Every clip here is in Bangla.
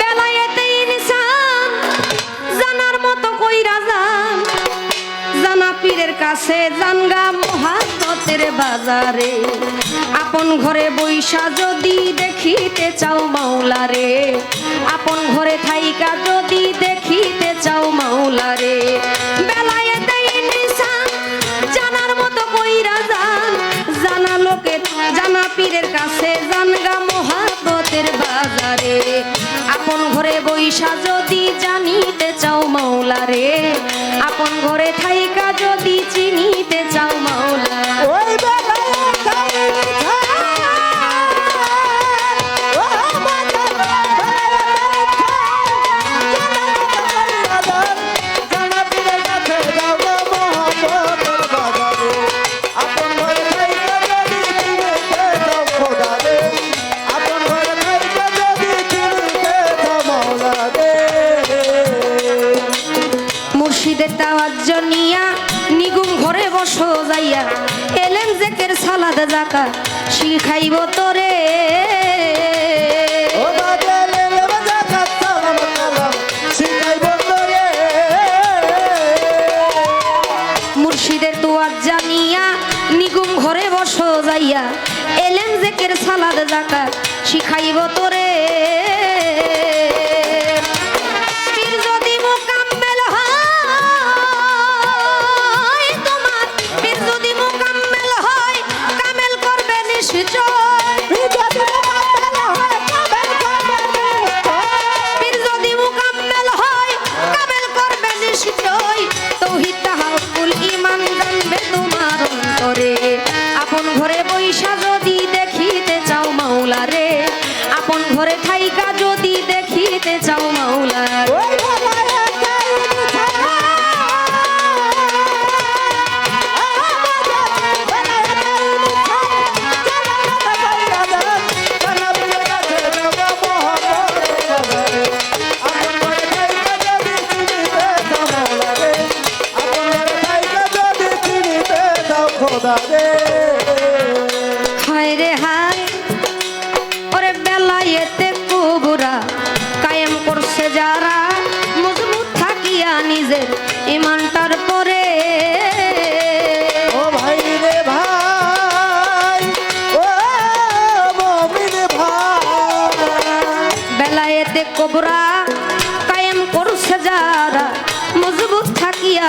বেলায়েতে ইনসান বাজারে। আপন ঘরে বৈশা যদি দেখিতে চাও মাওলারে। আপন ঘরে থাইকা যদি দেখিতে চাও মাওলারে। বেলায়েতে ইনসান, জানার মতো কই রাজা জানা লোকে, জানা পীরের কাছে ঘরে জনিয়া নিগুম ঘরে বসো যাইয়া। এলেন জেকের সালাদ জাকা শিখাইব তোরে। মুর্শিদের তোয়াজ জানিয়া নিগুম ঘরে বসো যাইয়া। এলেন জেকের সালাদ জাকা শিখাইব তোরে। আপন ঘরে থাইকা যদি দেখিতে চাও মাওলার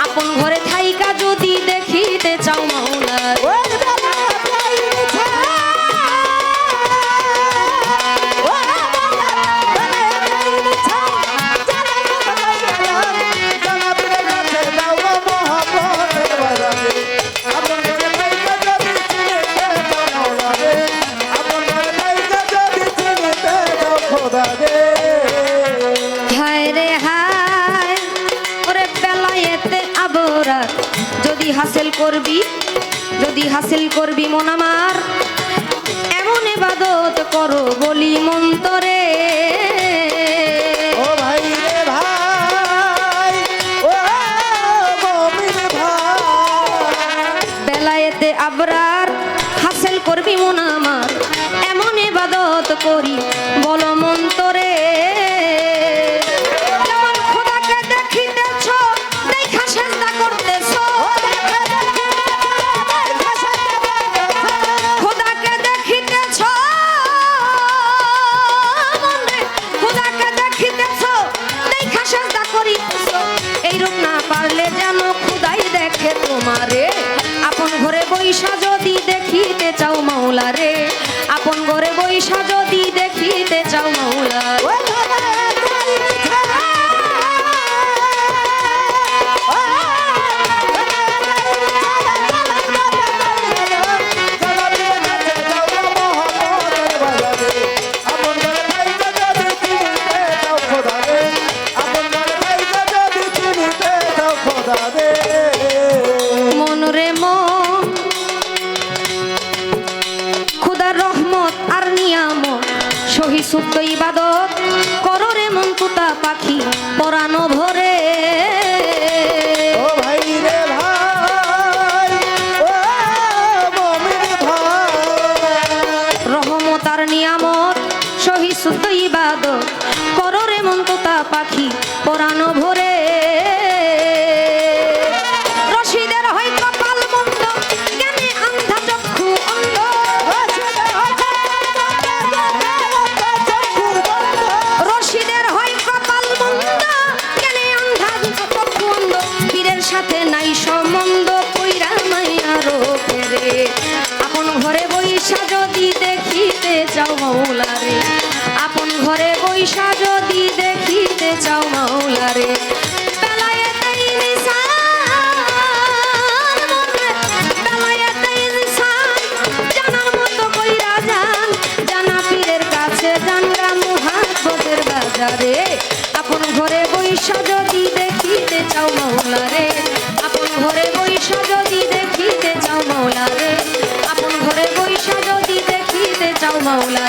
আপন ঘরে থাইকা যদি দেখিতে চাও মাওলার হায় হাসিল করবি যদি হাসিল করবি মন আমার এমন এবাদত করো বলি মন্তরে বেলায়েতে আবরার হাসিল করবি মন আমার এমন এবাদত করি বল মন্তরে বৈশা যদি দেখিতে চাও মাওলারে আপন সুপ্ত ইবাদত কররে মন্তুতা পাখি। মাওলা রে। আপন ঘরে বৈশা যদি দেখিতে চাও মাওলা রে। আপন ঘরে বৈশা যদি দেখিতে চাও মাওলা রে। আপন ঘরে বৈশা যদি দেখিতে চাও মাওলা